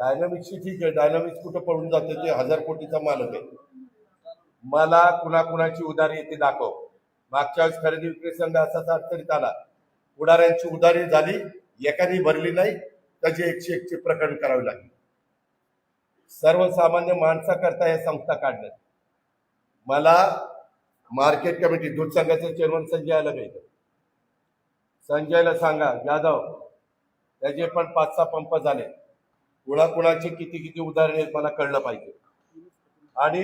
डायनामिक्सची ठीक आहे. डायनामिक्स कुठं पळून जाते ते हजार कोटीचा मालक आहे. मला कुणाकुणाची उधारी येते दाखव. मागच्या वेळेस खरेदी विक्री संघ असाच अडचणीत आला. पुढाऱ्यांची उधारी झाली एकाने भरली नाही त्याची एकशे एकचे प्रकरण करावे लागले. सर्वसामान्य माणसाकरता या संस्था काढण्यात मला मार्केट कमिटी दूध संघाचे चेअरमन संजय आलं संजयला सांगा जाधव त्याचे पण पाच सहा पंप झाले. कुणाकुणाची किती किती उदाहरणे आहेत मला कळलं पाहिजे. आणि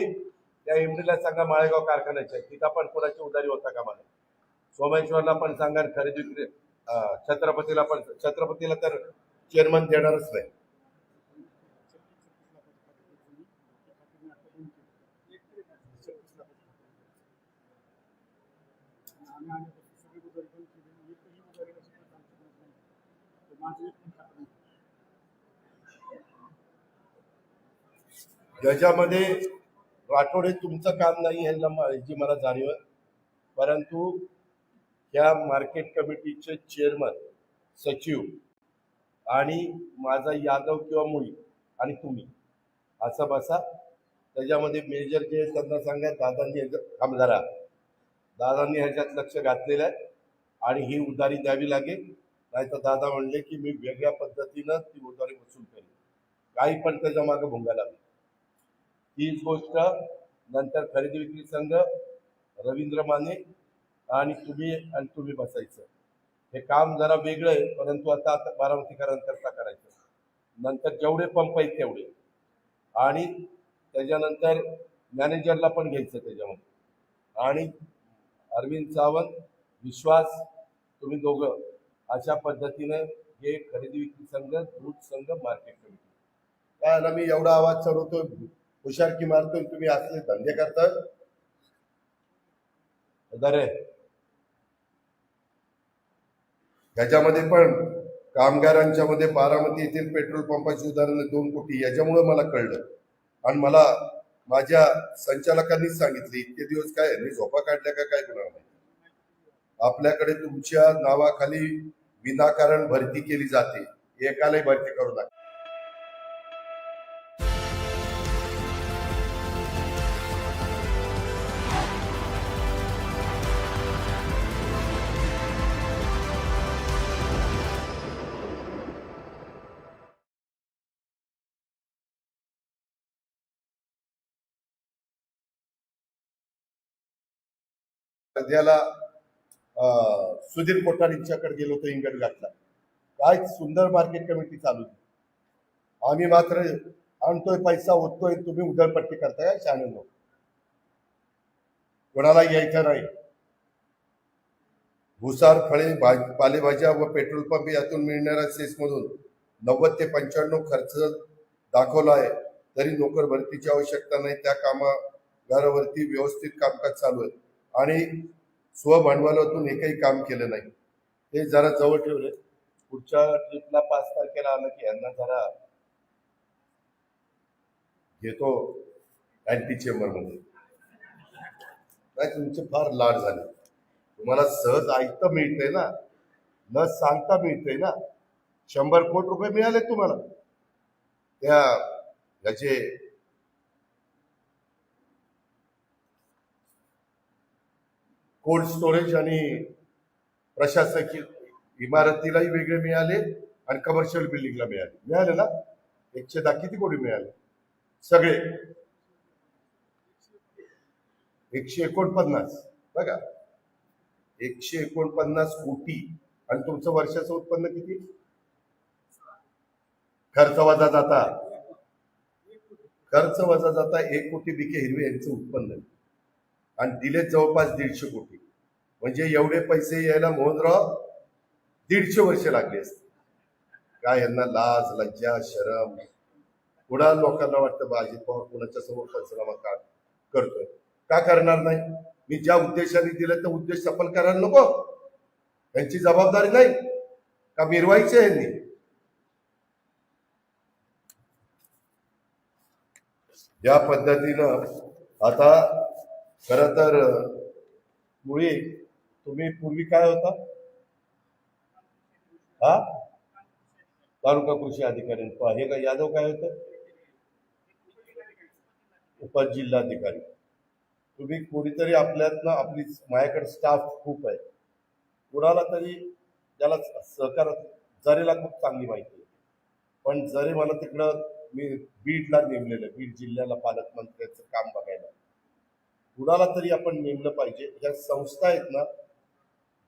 त्या एमडीला सांगा माळेगाव कारखान्याच्या तिथं पण कोणाची उदारी होता का मला सोमेश्वरला पण सांगा आणि खरेदी विक्री छत्रपतीला पण छत्रपतीला तर चेअरमन देणारच नाही. ज्याच्यामध्ये राठोडे तुमचं काम नाही ह्याला ह्याची मला जाणीव आहे परंतु या मार्केट कमिटीचे चेअरमन सचिव आणि माझा यादव किंवा मुळी आणि तुम्ही असं बसा. त्याच्यामध्ये मेजर जे त्यांना सांगा दादांनी ह्याच्यात दादांनी ह्याच्यात लक्ष घातलेलं आहे आणि ही उधारी द्यावी लागेल. नाही तर दादा म्हणले की मी वेगळ्या पद्धतीनं ती उधारी वसूल करेन. काही पण त्याच्या मागं भुंगा लागेल. हीच गोष्ट नंतर खरेदी विक्री संघ रवींद्र माने आणि तुम्ही आणि तुम्ही बसायचं. हे काम जरा वेगळं आहे परंतु आता आता बारामतीकरांकरता करायचं. नंतर जेवढे पंप आहेत तेवढे. आणि त्याच्यानंतर मॅनेजरला पण घ्यायचं त्याच्यामध्ये. आणि अरविंद सावंत विश्वास तुम्ही दोघं अशा पद्धतीनं हे खरेदी विक्री संघ दूध संघ मार्केट कमिटी. काय मी एवढा आवाज चढवतो हुशारकी मारतोय तुम्ही असले धंदे करता? दरे ह्याच्यामध्ये पण कामगारांच्या मध्ये बारामती येथील पेट्रोल पंपाची उदाहरणं दोन कोटी याच्यामुळे मला कळलं. आणि मला माझ्या संचालकांनीच सांगितले इतके दिवस काय यांनी झोपा काढल्या का काय कुणाला माहिती? आपल्याकडे तुमच्या नावाखाली विनाकारण भरती केली जाते. एकालाही भरती करू नका. सध्याला सुधीर कोठारींच्याकडे गेलो होतो इंगड घातला काय सुंदर मार्केट कमिटी चालू आहे. आम्ही मात्र आणतोय पैसा होतोय तुम्ही उधळपट्टी करताय काय लोक कोणाला यायचं नाही. भुसार फळे भाज पालेभाज्या व पेट्रोल पंप यातून मिळणाऱ्या सेसमधून नव्वद ते पंच्याण्णव खर्च दाखवला आहे. तरी नोकर भरतीची आवश्यकता नाही. त्या कामागारावरती व्यवस्थित कामकाज चालू आहे. आणि स्वभांडवलातून एकही काम केलं नाही. ते जरा जवळ ठेवले पुढच्या ट्रिपला पाच तारखेला आलं की यांना जरा घेतो अँटी चेंबरमध्ये काय तुमचे फार लाड झाले. तुम्हाला सहज ऐकतं मिळतंय ना? न सांगता मिळतंय ना? शंभर कोटी रुपये मिळाले तुम्हाला. त्या याचे कोल्ड स्टोरेज आणि प्रशासकीय इमारतीलाही वेगळे मिळाले आणि कमर्शियल बिल्डिंगला मिळाले. मिळाले ना एकशे दहा किती कोटी मिळाले? सगळे. एकशे एकोणपन्नास. बघा. एकशे एकोणपन्नास कोटी. आणि तुमचं वर्षाचं उत्पन्न किती? खर्च वजा जाता. खर्च वजा जाता एक कोटी बिके हिरवे यांचं उत्पन्न. आहे. आणि दिले जवळपास दीडशे कोटी. म्हणजे एवढे पैसे यायला मोहनराव दीडशे वर्ष लागले असते. काय यांना लाज लज्जा शरम. कुणा लोकांना वाटतं बा अजित पवार कुणाच्या समोर पंचनामा का करतोय? का करणार नाही? मी ज्या उद्देशाने दिलं त्या उद्देश सफल करायला नको. त्यांची जबाबदारी नाही. का मिरवायची यांनी? या पद्धतीनं आता खर तर मुळी तुम्ही पूर्वी काय होता? हा? तालुका कृषी अधिकारी. हे का यादव काय होतं? उपजिल्हाधिकारी. तुम्ही कोणीतरी आपल्यातनं आपली माझ्याकडे स्टाफ खूप आहे. कुणाला तरी त्याला सहकार जरीला खूप चांगली माहिती आहे. पण जरी मला तिकडं मी बीडला नेमलेलं बीड जिल्ह्याला पालकमंत्र्याचं काम बघायला. कुणाला तरी आपण नेमलं पाहिजे. ज्या संस्था आहेत ना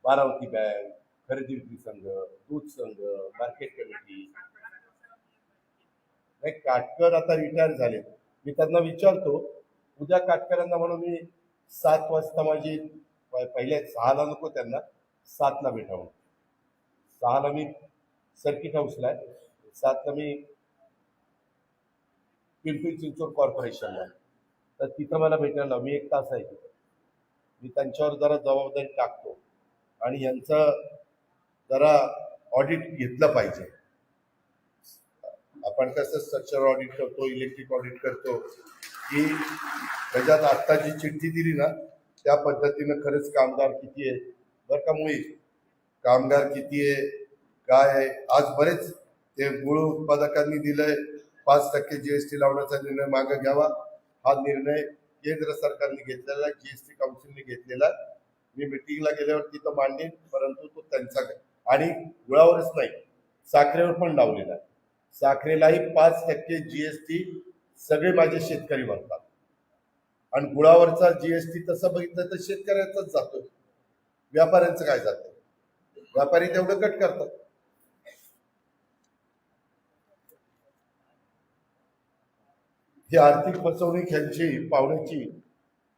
बारामती बँक खरेदी विक्री संघ दूध संघ मार्केट कमिटी नाही काटकर आता रिटायर झाले. मी त्यांना विचारतो उद्या काटकरांना म्हणून मी सात वाजता माझी पहिल्या पहिले सहाला नको त्यांना सातला भेटावं. सहाला मी सर्किट हाऊसला आहे. सातला मी पिंपरी चिंचवड कॉर्पोरेशनला आहे. तर तिथं मला भेटायला मी एक तास आहे तिथं. मी त्यांच्यावर जरा जबाबदारी टाकतो. आणि यांचं जरा ऑडिट घेतलं पाहिजे. आपण कसं स्ट्रक्चर ऑडिट करतो इलेक्ट्रिक ऑडिट करतो की त्याच्यात आत्ता जी चिठ्ठी दिली ना त्या पद्धतीनं खरंच कामगार किती आहे? बरं का मुळी? कामगार किती आहे? काय आहे? आज बरेच ते मूळ उत्पादकांनी दिलंय पाच टक्के जीएसटी लावण्याचा निर्णय मागे घ्यावा. हा निर्णय केंद्र सरकारने घेतलेला आहे जीएसटी काउन्सिलने घेतलेला मी मिटिंगला गेल्यावर तिथं मांडीन परंतु तो त्यांचा आणि गुळावरच नाही साखरेवर पण लावलेला आहे. साखरेलाही पाच टक्के जीएसटी सगळे माझे शेतकरी भरतात आणि गुळावरचा जीएसटी तसं बघितलं तर शेतकऱ्याचाच जातो. व्यापाऱ्यांचं काय जातं? व्यापारी तेवढं कट करतात. ही आर्थिक फसवणूक ह्यांची पाहुण्याची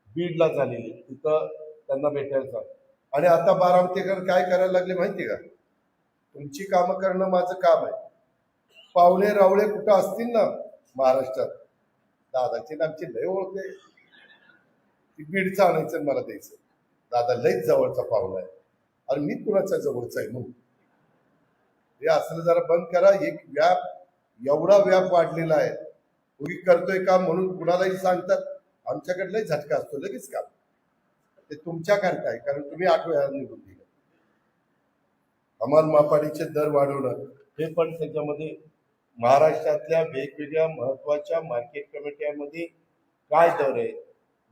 बीडला झालेली. तिथं त्यांना भेटायचं आणि आता बारामतीकर काय करायला लागले माहिती का? तुमची कामं करणं माझं काम आहे. पाहुणे रावळे कुठं असतील ना महाराष्ट्रात? दादाची नामची आमची लय ओळख आहे. ती बीडचं आणायचं मला द्यायचं. दादा लयच जवळचा पाहुणा आहे. आणि मी कुणाच्या जवळचा आहे मग हे असलं जरा बंद करा. एक व्याप एवढा व्याप वाढलेला आहे. उगी करतोय काम म्हणून कुणालाही सांगतात. आमच्याकडलाही झटका असतो लगेच काम. ते तुमच्या करता कारण तुम्ही आठ वेळा निघून दिलं. हमाल मापाडीचे दर वाढवणं हे पण त्याच्यामध्ये महाराष्ट्रातल्या वेगवेगळ्या महत्त्वाच्या मार्केट कमिट्यामध्ये काय दर आहे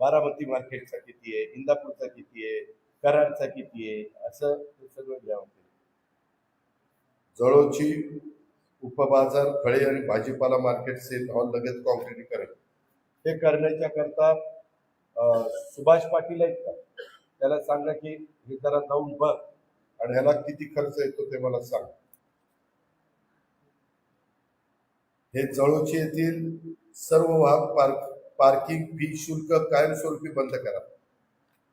बारामती मार्केटचा किती आहे? इंदापूरचा किती आहे? कराडचा किती आहे? असं हे सगळं घ्यावं जळोची उपबाजार फळे आणि भाजीपाला मार्केट सेल हॉल लगेच कॉन्क्रिटीकरण हे करण्याच्या करता सुभाष पाटील आहेत का? त्याला सांगा की हे जरा जाऊन बघ आणि ह्याला किती खर्च येतो ते मला सांग. हे जळोची येथील सर्व वाहन पार्क पार्किंग फी शुल्क कायमस्वरूपी बंद करा.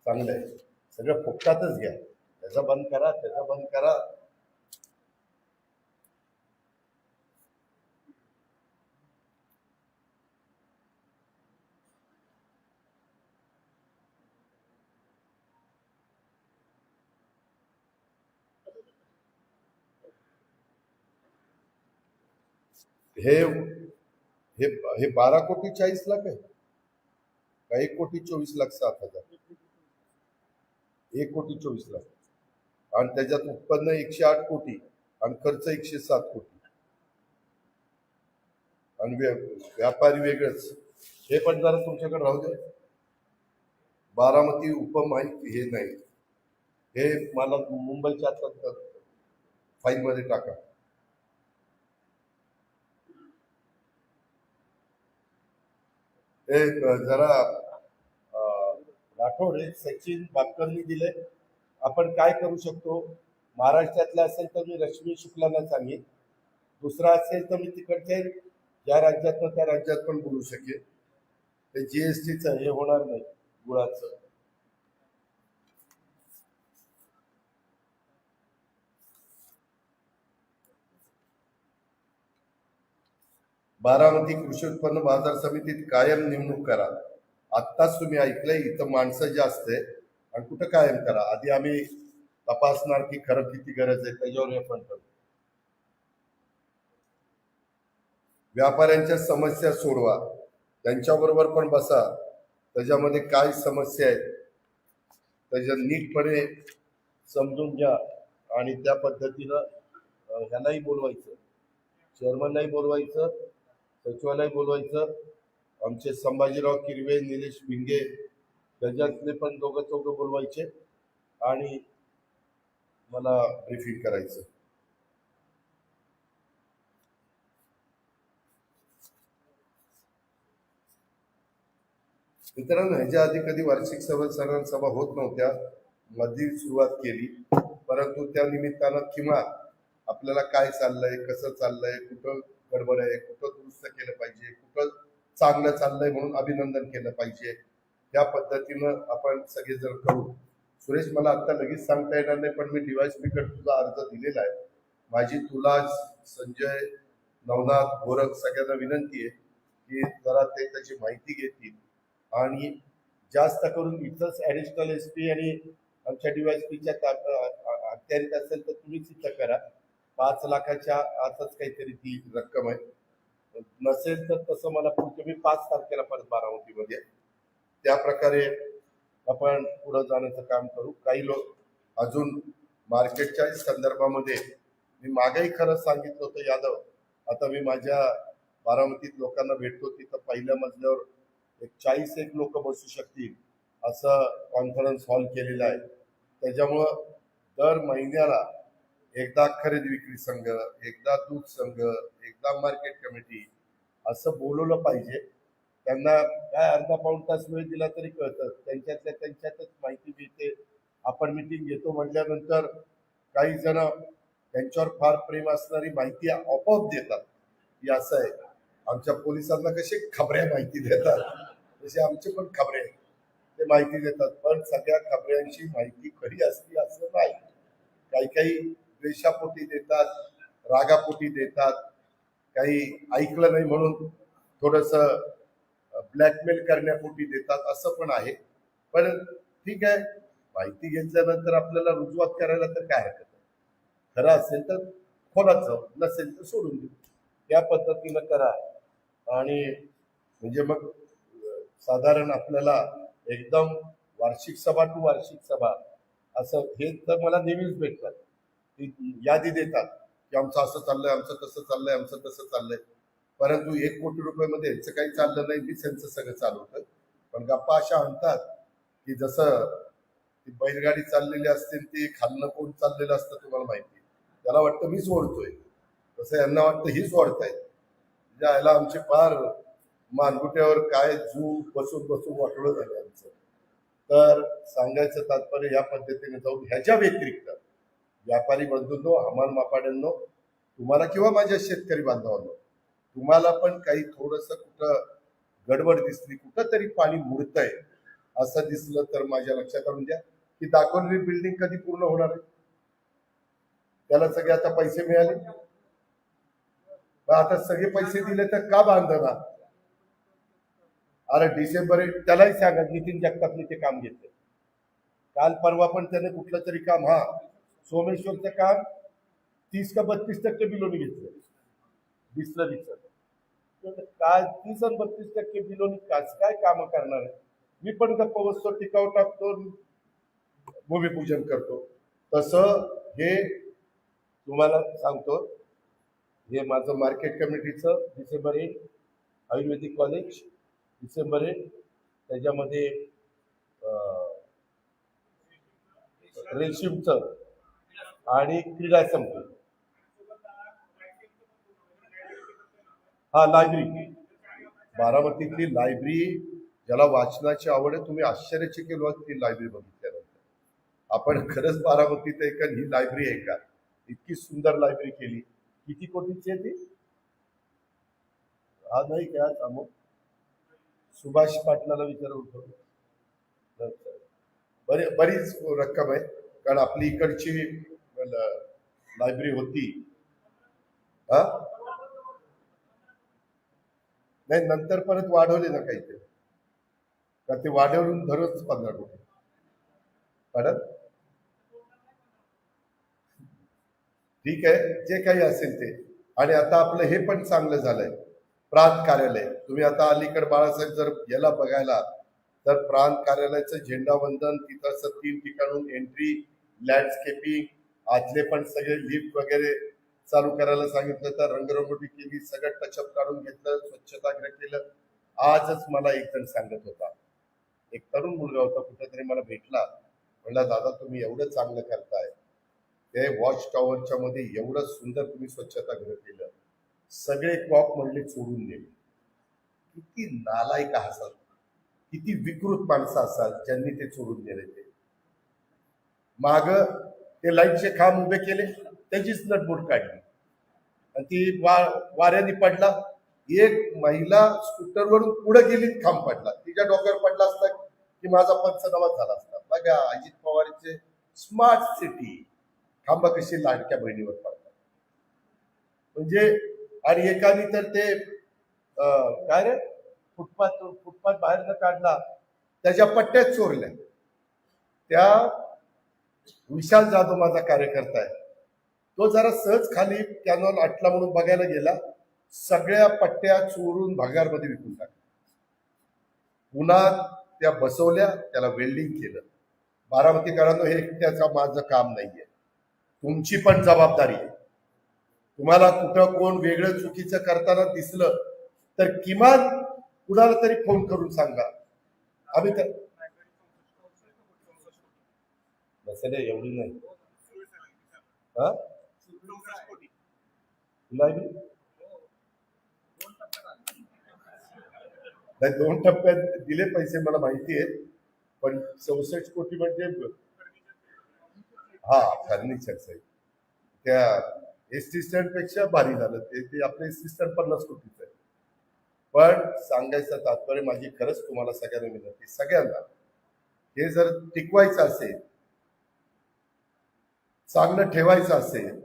चांगलं आहे सगळं फुकटातच घ्या. त्याचा बंद करा त्याचा बंद करा. हे हे हे बारा कोटी चाळीस लाख आहे. का एक कोटी चोवीस लाख सात हजार? एक कोटी चोवीस लाख. आणि त्याच्यात उत्पन्न एकशे आठ कोटी आणि खर्च एकशे सात कोटी. आणि व्यापारी वेगळंच. हे पण जरा तुमच्याकडे राहू दे बारामती उपमाहिती हे नाही. हे मला मुंबईच्या आता फाईलमध्ये टाका. हे जरा राठोड हे सचिन बापकरनी दिले. आपण काय करू शकतो? महाराष्ट्रातला असेल तर मी रश्मी शुक्लांना सांगेन. दुसरा असेल तर मी तिकडचे ज्या राज्यातनं त्या राज्यात पण बोलू शकेन. ते जी एस टीचं हे होणार नाही गुळाचं बारामती कृषी उत्पन्न बाजार समितीत कायम नेमणूक करा. आत्ताच तुम्ही ऐकलंय इथं माणसं जास्त आहे आणि कुठं कायम करा? आधी आम्ही तपासणार की खरं किती गरज आहे त्याच्यावर हे पण करू. व्यापाऱ्यांच्या समस्या सोडवा. त्यांच्याबरोबर पण बसा. त्याच्यामध्ये काय समस्या आहेत त्याच्या नीटपणे समजून घ्या. आणि त्या पद्धतीनं ह्यालाही बोलवायचं. चेअरमनलाही बोलवायचं. सचिवालय बोलवायचं. आमचे संभाजीराव किरवे निलेश भिंगे त्याच्यातले पण दोघं चौघं बोलवायचे आणि मला ब्रिफिंग करायचं. मित्रांनो ह्याच्या आधी कधी वार्षिक सभा सण सभा होत नव्हत्या मधी सुरुवात केली. परंतु त्या निमित्तानं किंवा आपल्याला काय चाललंय कसं चाललंय कुठं गडबड आहे. कुठं दुरुस्त केलं पाहिजे? कुठं चांगलं चाललंय म्हणून अभिनंदन केलं पाहिजे? त्या पद्धतीनं आपण सगळेजण करू. सुरेश मला आता लगेच सांगता येणार नाही पण मी डिवाय स्पीकर तुझा अर्ज दिलेला आहे. माझी तुला संजय नवनाथ गोरख सगळ्यांना विनंती आहे की जरा ते त्याची माहिती घेतील. आणि जास्त करून इथंच ॲडिशनल एस पी आणि आमच्या डिवाय पीच्या अखत्यारीत असेल तर तुम्हीच इथं करा. पाच लाखाच्या आतच काहीतरी ती रक्कम आहे. नसेल तर तसं मला पुढच्या मी पाच तारखेला परत बारामतीमध्ये. त्या प्रकारे आपण पुढं जाण्याचं काम करू. काही लोक अजून मार्केटच्या संदर्भामध्ये मी मागेही खरंच सांगितलं होतं यादव. आता मी माझ्या बारामतीत लोकांना भेटतो तिथं पहिल्या मजल्यावर एक चाळीस एक लोक बसू शकतील असं कॉन्फरन्स हॉल केलेला आहे. त्याच्यामुळं दर महिन्याला एकदा खरेदी विक्री संघ एकदा दूध संघ एकदा मार्केट कमिटी असं बोलवलं पाहिजे. त्यांना काय अर्धा पाऊण तास वेळ दिला तरी कळतं. त्यांच्यातल्या त्यांच्यातच माहिती मिळते आपण मिटिंग घेतो म्हटल्यानंतर काही जण त्यांच्यावर फार प्रेम असणारी माहिती आपोआप देतात. की असं आहे. आमच्या पोलिसांना कसे खबऱ्या माहिती देतात? तसे आमचे पण खबरे ते माहिती देतात. पण सगळ्या खबऱ्यांची माहिती खरी असते असं नाही. काही काही द्वेषापोटी देतात रागापोटी देतात. काही ऐकलं नाही म्हणून थोडस ब्लॅकमेल करण्यापोटी देतात असं पण आहे. पण ठीक आहे माहिती घेतल्यानंतर आपल्याला रुजवात करायला तर काय हरकत आहे खरं असेल तर खोलाचं नसेल तर सोडून देऊ. त्या पद्धतीनं करा. आणि म्हणजे मग साधारण आपल्याला एकदम वार्षिक सभा टू वार्षिक सभा असं हे तर मला नेहमीच भेटतात. यादी देतात की आमचं असं चाललंय आमचं तसं चाललंय आमचं तसं चाललंय. परंतु एक कोटी रुपयामध्ये यांचं काही चाललं नाही मीच यांचं सगळं चालवतं पण गप्पा अशा आणतात की जसं ती बैलगाडी चाललेली असते ती खाल्लं कोण चाललेलं असतं तुम्हाला माहिती. त्याला वाटतं मीच ओढतोय. तसं यांना वाटतं हीच ओढतायत. म्हणजे याला आमचे फार मानगुट्यावर काय जू बसून बसून वाटलं झालं आमचं. तर सांगायचं तात्पर्य या पद्धतीने जाऊन ह्याच्या व्यतिरिक्त व्यापारी बंधूंनो हमाल मापाड्यांनो तुम्हाला किंवा माझ्या शेतकरी बांधवांनो तुम्हाला पण काही थोडस कुठं गडबड दिसली कुठं तरी पाणी मुरतंय असं दिसलं तर माझ्या लक्षात आणून द्या की दाखवलेली बिल्डिंग कधी पूर्ण होणार आहे? त्याला सगळे आता पैसे मिळाले. आता सगळे पैसे दिले तर का बांधणार? अरे डिसेंबर एक- त्यालाही सांगा नितीन जगतापने ते काम घेतलं. काल परवा पण त्याने कुठलं तरी काम हा सोमेश्वरचं काम तीस का बत्तीस टक्के बिलोनी घेतलं. बिस्लरीचं. तर काय तीस आणि बत्तीस टक्के बिलोनी काच काय कामं करणार आहे मी पण गप्प बसतो टिकाव टाकतो भूमिपूजन करतो. तसं हे तुम्हाला सांगतो. हे माझं मार्केट कमिटीचं डिसेंबर एक आयुर्वेदिक कॉलेज डिसेंबर एक त्याच्यामध्ये रेशीमचं. आणि क्रीडा संकुल. हा लायब्ररी बारामतीतली लायब्ररी ज्याला वाचनाची आवड आहे तुम्ही आश्चर्यचकित व्हाल ती लायब्ररी बघितल्यानंतर. आपण खरंच बारामतीत आहे का? ही लायब्ररी आहे का? इतकी सुंदर लायब्ररी केली. किती कोटीची आहे ती? हा नाही का अमुक सुभाष पाटलाला विचारून बरे बरीच रक्कम आहे. कारण आपली इकडची लायब्ररी होती हा? नाही नंतर परत वाढवले ना काही का ते वाढवून धरच पंधरा कोटी. पडत ठीक आहे जे काही असेल ते. आणि आता आपलं हे पण चांगलं झालंय. प्रांत कार्यालय. तुम्ही आता अलीकड बाळासाहेब जर याला बघायला तर प्रांत कार्यालयाचं झेंडावंदन तिथं असं तीन ठिकाणून एंट्री लँडस्केपिंग आजले पण सगळे लिफ्ट वगैरे चालू करायला सांगितलं तर रंगरंगोटी केली सगळं टचअप काढून घेतलं स्वच्छताग्रह केलं. आजच मला एक जण सांगत होता. एक तरुण मुलगा होता कुठेतरी मला भेटला. म्हणला दादा तुम्ही एवढं चांगलं करताय. ते वॉच टॉवरच्या मध्ये एवढं सुंदर तुम्ही स्वच्छतागृह केलं. सगळे क्लॉक म्हणले चोरून नेले किती नालायक असाल. किती विकृत माणसं असाल ज्यांनी ते चोरून नेले ते. माग ते लाईटचे खांब उभे केले त्याचीच नटबोट काढली. आणि ती वा वाऱ्याने पडला. एक महिला स्कूटरवरून पुढे गेली खांब पडला. तिच्या डोक्यावर पडला असता की माझा पंचनामा झाला असता. बघा अजित पवारचे स्मार्ट सिटी खांबा कशी लाडक्या बहिणीवर पडतात. म्हणजे आणि एकाने तर ते काय रे? फुटपाथ फुटपाथ बाहेर न काढला. त्याच्या पट्ट्यात चोरल्या. त्या विशाल जाधव माझा कार्यकर्ता आहे. तो जरा सहज खाली कॅनॉल आटला म्हणून बघायला गेला. सगळ्या पट्ट्या चोरून भागारमध्ये विकून टाकल्या. पुन्हा त्या बसवल्या त्याला वेल्डिंग केलं. बारामतीकरांनो हे त्याचा माझं काम नाहीये. तुमची पण जबाबदारी आहे. तुम्हाला कुठं कोण वेगळं चुकीचं करताना दिसलं तर किमान कुणाला तरी फोन करून सांगा. आम्ही नसेल एवढी नाही. हा? तुला? नाही दोन टप्प्यात दिले पैसे मला माहिती आहेत पण चौसष्ट कोटी म्हणजे हा फर्निचर साहेब. त्या एस टी स्टँडपेक्षा भारी झालं. ते ते आपले एस टी स्टँड पन्नास कोटीचं आहे. पण सांगायचं तात्पर्य माझी खरंच तुम्हाला सगळ्यांना विनंती सगळ्यांना हे जर टिकवायचं असेल चांगलं ठेवायचं असेल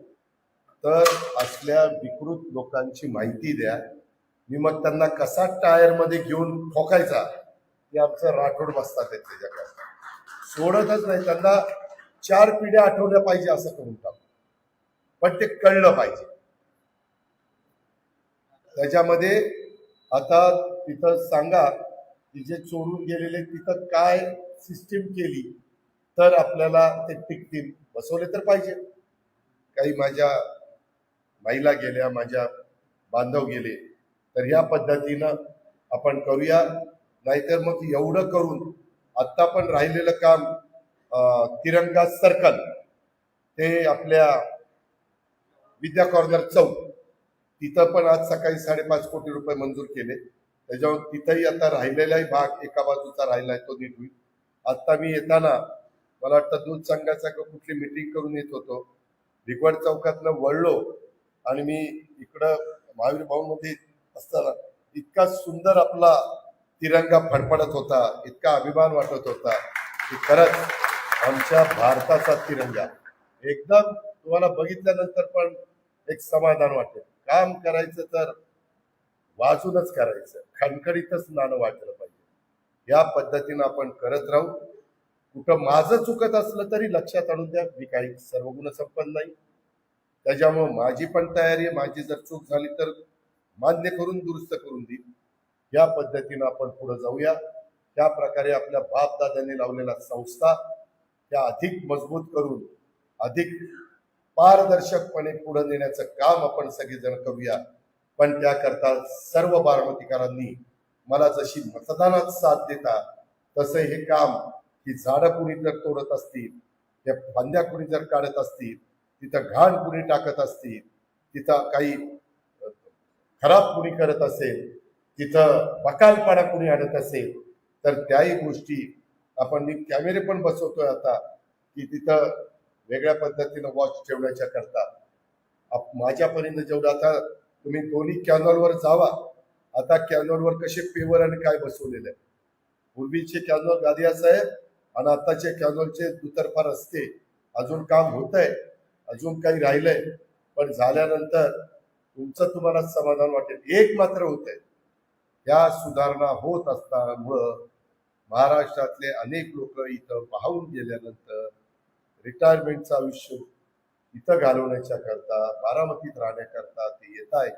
तर असल्या विकृत लोकांची माहिती द्या. मी मग त्यांना कसा टायरमध्ये घेऊन ठोकायचा हे आमचं राठोड बसतात त्याच्याकडे. सोडतच नाही त्यांना चार पिढ्या आठवल्या पाहिजे असं करून टाकू. पण ते कळलं पाहिजे. त्याच्यामध्ये आता तिथं सांगा की जे चोरून गेलेले तिथं काय सिस्टीम केली? तर आपल्याला ते टिकतील. बसवले तर पाहिजे. काही माझ्या महिला गेल्या माझ्या बांधव गेले तर ह्या पद्धतीनं आपण करूया. नाहीतर मग एवढं करून आत्ता पण राहिलेलं काम तिरंगा सर्कल ते आपल्या विद्या कॉर्नर चौक तिथं पण आज सकाळी साडेपाच कोटी रुपये मंजूर केले. त्याच्यावर तिथंही आता राहिलेलाही भाग एका बाजूचा राहिलाय तो नीट होईल. आत्ता मी येताना मला वाटतं दूध संघाचा कुठली मिटिंग करून येत होतो. भिगवड चौकातनं वळलो आणि मी इकडं महावीर भाऊमध्ये असताना इतका सुंदर आपला तिरंगा फडफडत होता इतका अभिमान वाटत होता की खरंच आमच्या भारताचा तिरंगा. एकदम तुम्हाला बघितल्यानंतर पण एक समाधान वाटेल. काम करायचं तर वाजूनच करायचं. खणखणीतच नाणं वाटलं पाहिजे. या पद्धतीनं आपण करत राहू. कुठं माझं चुकत असलं तरी लक्षात आणून द्या. मी काही सर्व संपन्न नाही. त्याच्यामुळं माझी पण तयारी आहे. माझी जर चूक झाली तर मान्य करून दुरुस्त करून देईल या पद्धतीनं आपण पुढे जाऊया. त्या प्रकारे आपल्या बापदादांनी लावलेला संस्था त्या अधिक मजबूत करून अधिक पारदर्शकपणे पुढे नेण्याचं काम आपण सगळेजण करूया. पण त्याकरता सर्व बारामतीकरांनी मला जशी मतदानात साथ देता तसं हे काम की झाडं कुणी जर तोडत असतील त्या फांद्या कुणी जर काढत असतील तिथं घाण कुणी टाकत असतील तिथं काही खराब कुणी करत असेल तिथं बकालपाडा कुणी आणत असेल तर त्याही गोष्टी आपण मी कॅमेरे पण बसवतोय आता की तिथं वेगळ्या पद्धतीनं वॉच ठेवण्याच्या करता. आप- माझ्यापर्यंत जेवढं आता तुम्ही दोन्ही कॅनॉलवर जावा आता कॅनॉलवर कसे पेवर आणि काय बसवलेलं आहे. पूर्वीचे कॅनॉल गादिया साहेब आणि आताचे कॅनॉलचे दुतर्फा रस्ते अजून काम होत आहे अजून काही राहिलंय पण झाल्यानंतर तुमचं तुम्हाला समाधान वाटेल. एक मात्र होत आहे या सुधारणा होत असतानामुळं महाराष्ट्रातले अनेक लोक इथं पाहून गेल्यानंतर रिटायरमेंटचं आयुष्य इथं घालवण्याच्या करता बारामतीत राहण्याकरता ते येत आहेत.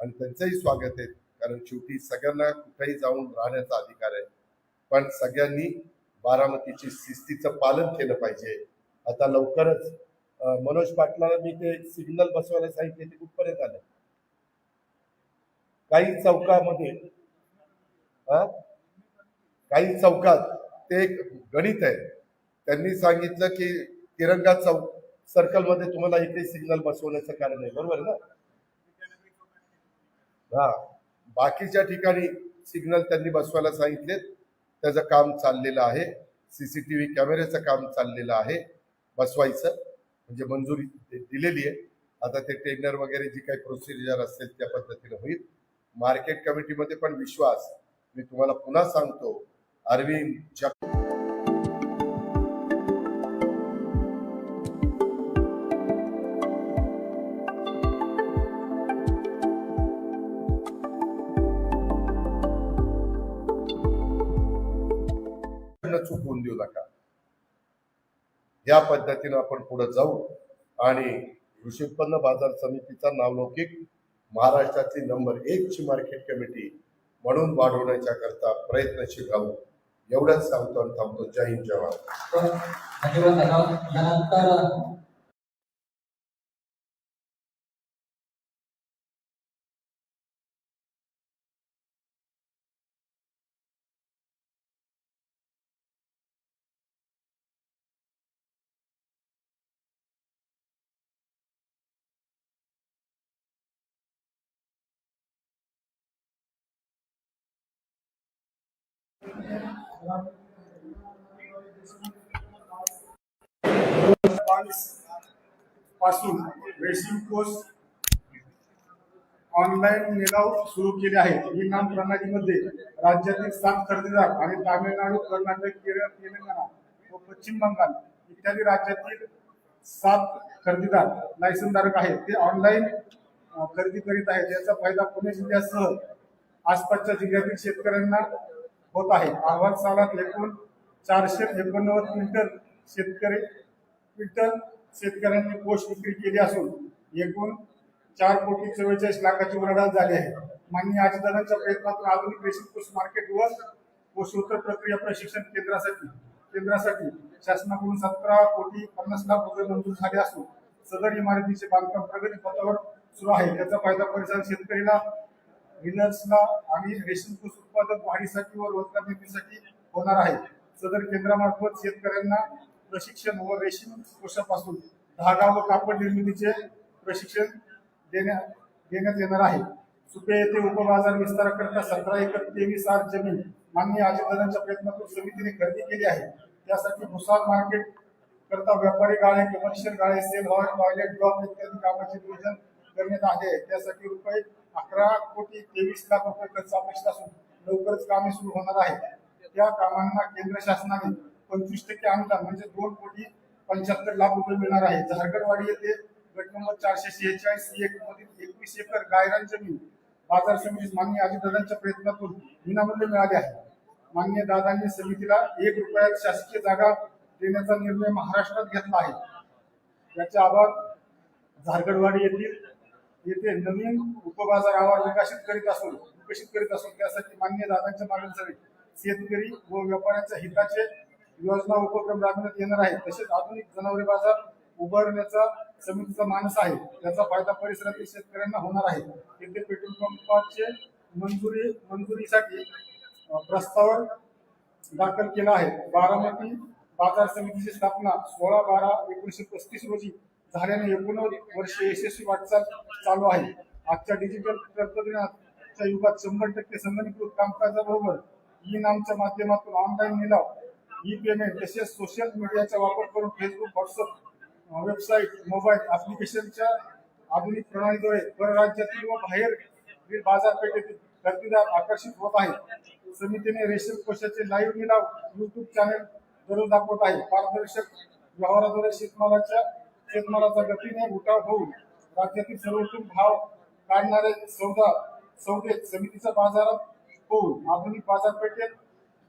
आणि त्यांचंही स्वागत आहे कारण शेवटी सगळ्यांना कुठेही जाऊन राहण्याचा अधिकार आहे. पण सगळ्यांनी बारामतीची शिस्तीचं पालन केलं पाहिजे. आता लवकरच मनोज पाटलाला मी ते सिग्नल बसवायला सांगितले ते कुठपर्यंत आलं? काही चौकामध्ये हा? काही चौकात ते एक गणित आहे. त्यांनी सांगितलं की तिरंगा चौक सर्कलमध्ये तुम्हाला इथे सिग्नल बसवण्याचं कारण आहे. बरोबर ना? हा. बाकीच्या ठिकाणी सिग्नल त्यांनी बसवायला सांगितलेत. त्याचं काम चाललेलं आहे. सी सी टी व्ही कॅमेऱ्याचं काम चाललेलं आहे. बसवायचं. म्हणजे मंजुरी दिलेली आहे. आता ते टेंडर वगैरे जी काही प्रोसिजर असेल त्या पद्धतीने होईल. मार्केट कमिटीमध्ये पण विश्वास. मी तुम्हाला पुन्हा सांगतो. अरविंद या पद्धतीनं आपण पुढे जाऊ. आणि कृषी उत्पन्न बाजार समितीचा नावलौकिक महाराष्ट्राची नंबर एक ची मार्केट कमिटी म्हणून वाढवण्याच्या करता प्रयत्नशील राहू. एवढंच सांगतो आणि थांबतो. जय हिंद जवान धन्यवाद पासून रेशीम कोर्स ऑनलाईन निलाव सुरू केले आहेत. ही नाम प्रणालीमध्ये राज्यातील सात खरेदीदार आणि तामिळनाडू कर्नाटक केरळ तेलंगणा व पश्चिम बंगाल इत्यादी राज्यातील सात खरेदीदार लायसनधारक आहेत. ते ऑनलाईन खरेदी करीत आहेत. याचा फायदा पुणे जिल्ह्यासह आसपासच्या जिल्ह्यातील शेतकऱ्यांना होत आहे. अहवाल सालात एकूण चारशे एकोणनव्वद क्विंटल शेतकरी क्विंटल शेतकऱ्यांनी पोष विक्री केली असून एकूण चार कोटी चव्वेचाळीस लाखाची उलाढाल झाली आहे. माननीय अजितदादांच्या प्रयत्नातून आधुनिक रेशीम कोष मार्केट व कोषोत्तर प्रक्रिया प्रशिक्षण केंद्रासाठी केंद्रासाठी शासनाकडून सतरा कोटी पन्नास लाख रुपये मंजूर झाले असून सदर इमारतीचे बांधकाम प्रगती पथावर सुरू आहे. त्याचा फायदा परिसर शेतकरीला डीलर्सला आणि रेशन कोष उत्पादक वाढीसाठी व रोजगार निर्मितीसाठी होणार आहे. सदर केंद्रामार्फत शेतकऱ्यांना प्रशिक्षण व रेशीम कोषापासून धागा व कापड निर्मितीचे प्रशिक्षण देण्यात देण्यात येणार आहे. सुपे येथे उपबाजार विस्ताराकरता सतरा एकर तेवीस आठ जमीन माननीय आजीदारांच्या प्रयत्नातून समितीने खरेदी केली आहे. त्यासाठी भुसार मार्केट करता व्यापारी गाळे कमर्शियल गाळे सेल हॉल टॉयलेट ब्लॉक इत्यादी कामाचे नियोजन करण्यात आले. आहे त्यासाठी रुपये अकरा कोटी तेवीस लाख रुपये खर्च अपेक्षित असून लवकरच कामे सुरू होणार आहे त्या कामांना केंद्र शासनाने पंचवीस टक्के अनुदान म्हणजे दोन कोटी पंच्याहत्तर लाख रुपये मिळणार आहे. झारखंडवाडी येथे गट नंबर चारशे शेहेचाळीस एक मधील एकवीस एकर गायरान जमीन बाजार समितीस मान्य अजितदादांच्या प्रयत्नातून विनामूल्य मिळाले आहे. मान्य दादांनी समितीला एक रुपयात शासकीय जागा देण्याचा निर्णय महाराष्ट्रात घेतला आहे. याचे आभार झारखंडवाडी येथील येथे नवीन उपबाजारावर विकसित करीत असून विकसित करीत असून त्यासाठी मान्य दादांच्या मागणीसाठी शेतकरी व व्यापाऱ्यांच्या हिताचे योजना उपक्रम राबविण्यात येणार आहे तसेच आधुनिक जनावरे बाजार उभारण्याचा समितीचा मानस आहे. त्याचा फायदा परिसरातील शेतकऱ्यांना होणार आहे. येथे पेट्रोल पंपाचे मंजुरी मंजुरीसाठी प्रस्ताव दाखल केला आहे. बारामती बाजार समितीची स्थापना सोळा बारा एकोणीसशे पस्तीस रोजी झाल्याने एकोणवद वर्ष यशस्वी वाटचाल चालू आहे. आजच्या डिजिटल तंत्रज्ञानाच्या युगात शंभर टक्के संगणकीकृत कामकाजाबरोबर ई नामच्या माध्यमातून ऑनलाईन निलाव ई पेमेंट तसेच सोशल मीडियाचा वापर करून फेसबुक व्हॉट्सअप वेबसाईट मोबाईल ऍप्लिकेशनच्या आधुनिक प्रणालीद्वारे परराज्यातील व बाहेर बाजारपेठेतील गर्दीदार आकर्षित होत आहे. समितीने रेशीम कोशाचे लाईव्ह निलाव युट्यूब चॅनेल दररोज दाखवत आहे. पारदर्शक व्यवहाराद्वारे शेतमालाच्या शेतमालाचा गतीने उठाव होऊन राज्यातील सर्वोत्तम भाव काढणारे सौदा सौदे समितीच्या बाजारात होऊन आधुनिक बाजारपेठेत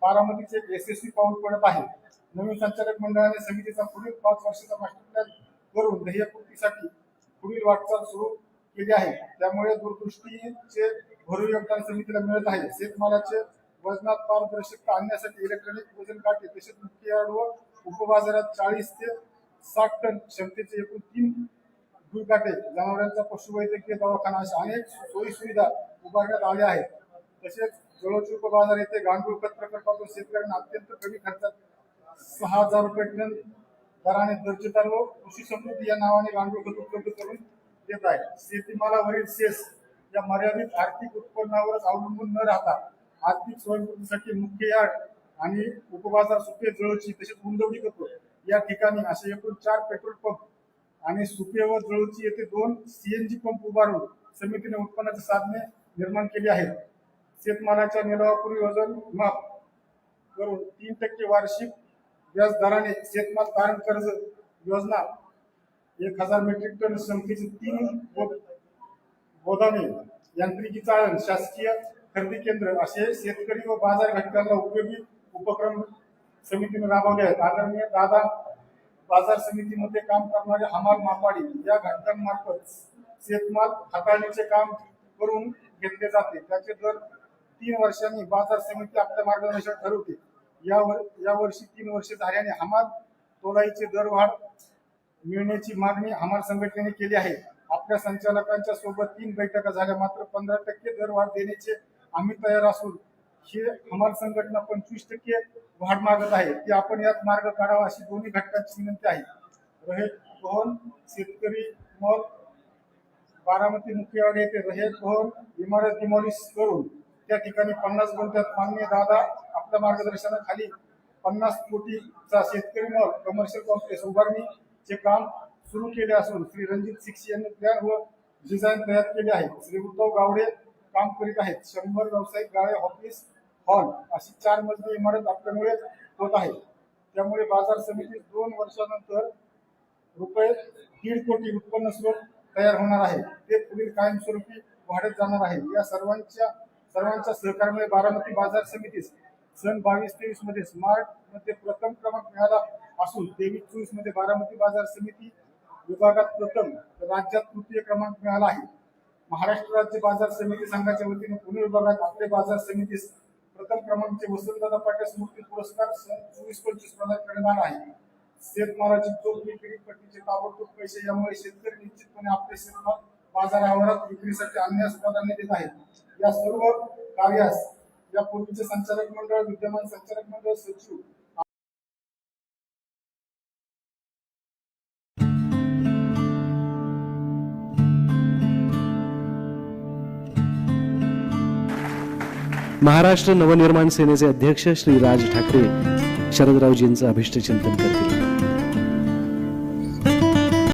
बारामतीचे यशस्वी पाऊल पडत आहे. नवीन संचालक मंडळाने समितीचा पुढील पाच वर्षाचा मास्टर प्लॅन करून ध्येयपूर्तीसाठी पुढील वाटचाल सुरू केली आहे. त्यामुळे दूरदृष्टीचे भरू योगदान समितीला मिळत आहे. शेतमालाचे वजनात पारदर्शकता आणण्यासाठी इलेक्ट्रॉनिक वजन काटे तसेच मुख्य यार्ड व उपबाजारात चाळीस ते साठ टन क्षमतेचे एकूण तीन दुर्गाटे जनावरांचा पशुवैद्यकीय दवाखाना अशा अनेक सोयी सुविधा उभारण्यात आल्या आहेत. तसेच जवळचे उपबाजार येथे गांडूळ खत प्रकल्पातून शेतकऱ्यांना अत्यंत कमी खर्चात सहा हजार रुपये टन दराने दर्जेदार व कृषी समृद्धी या नावाने गांडूळ खत उपलब्ध करून देत आहे. शेतीमालावरील सेस या मर्यादित आर्थिक उत्पन्नावरच अवलंबून न राहता आर्थिक स्वयंपूर्तीसाठी मुख्य यार्ड आणि उपबाजार सुपे जळची तसेच गुंतवणूक करतो या ठिकाणी असे एकूण चार पेट्रोल पंप आणि सुपे व जळूची येथे दोन सीएनजी पंप उभारून समितीने उत्पन्नाची साधने निर्माण केली आहेत. शेतमालाच्या निलावापूर्वी वजन माफ करून तीन टक्के वार्षिक व्याज दराने शेतमाल तारण कर्ज योजना एक हजार मेट्रिक टन संख्येचे तीन गो- गोदामे यांत्रिकी चाळण शासकीय खरेदी केंद्र असे शेतकरी व बाजार घटकांना उपयोगी उपक्रम समितीने राबवले आहेत. आदरणीय दादा बाजार समितीमध्ये काम करणारे हमाल मापाडी या घटकांमार्फत शेतमाल हाताळणीचे काम करून घेतले जाते. त्याचे दर तीन वर्षांनी बाजार समिती आपल्या मार्गदर्शन ठरवते. यावर यावर्षी या वर्षी तीन वर्षे झाल्याने हमाल तोलाईचे दरवाढ मिळण्याची मागणी हमाल संघटनेने केली आहे. आपल्या संचालकांच्या सोबत तीन बैठका झाल्या. मात्र पंधरा टक्के दरवाढ देण्याचे आम्ही तयार असून हे हमाल संघटना पंचवीस टक्के वाढ मागत आहे की आपण यात मार्ग काढावा अशी दोन्ही घटकांची विनंती आहे. रहेत भवन शेतकरी मग बारामती मुख्यवाडी येथे रहेत भवन इमारत डिमॉलिश करून त्या ठिकाणी पन्नास गुंठ्यात मान्य दादा आपल्या मार्गदर्शनाखाली पन्नास कोटीचा शेतकरी मग कमर्शियल कॉम्प्लेक्स उभारणीचे काम सुरू केले असून श्री रणजित सिक्स यांनी प्लॅन व डिझाईन तयार केले आहे. श्री उद्धव गावडे काम करीत आहेत. शंभर व्यावसायिक गाळे ऑफिस हॉल अशी चार मजली इमारत आपल्यामुळे होत आहे. त्यामुळे बाजार समितीत दोन वर्षानंतर रुपये दीड कोटी उत्पन्न स्रोत तयार होणार आहे. ते पुढील कायमस्वरूपी वाढत जाणार आहे. या सर्वांच्या सर्वांच्या सहकार्यामुळे बारामती बाजार समितीस सन बावीस तेवीसमध्ये स्मार्टमध्ये प्रथम क्रमांक मिळाला असून तेवीस चोवीसमध्ये बारामती बाजार समिती विभागात प्रथम तर राज्यात तृतीय क्रमांक मिळाला आहे. महाराष्ट्र राज्य बाजार समिती संघाच्या वतीने पुणे विभागात आपले बाजार समितीस प्रथम क्रमांकचे वसंतदादा पाटील स्मृती पुरस्कार सन चोवीस पंचवीस प्रदान करण्यात आहे. शेतमालाची चोख विक्री पट्टीचे ताबडतोब पैसे यामुळे शेतकरी निश्चितपणे आपले शेतमाल बाजारावरात विक्रीसाठी आणण्यास प्राधान्य देत आहेत. या सर्व कार्यास या पूर्वीचे संचालक मंडळ विद्यमान संचालक मंडळ सचिव महाराष्ट्र नवनिर्माण सेनेचे अध्यक्ष श्री राज ठाकरे शरदरावजींचं अभिष्टचिंतन करतील.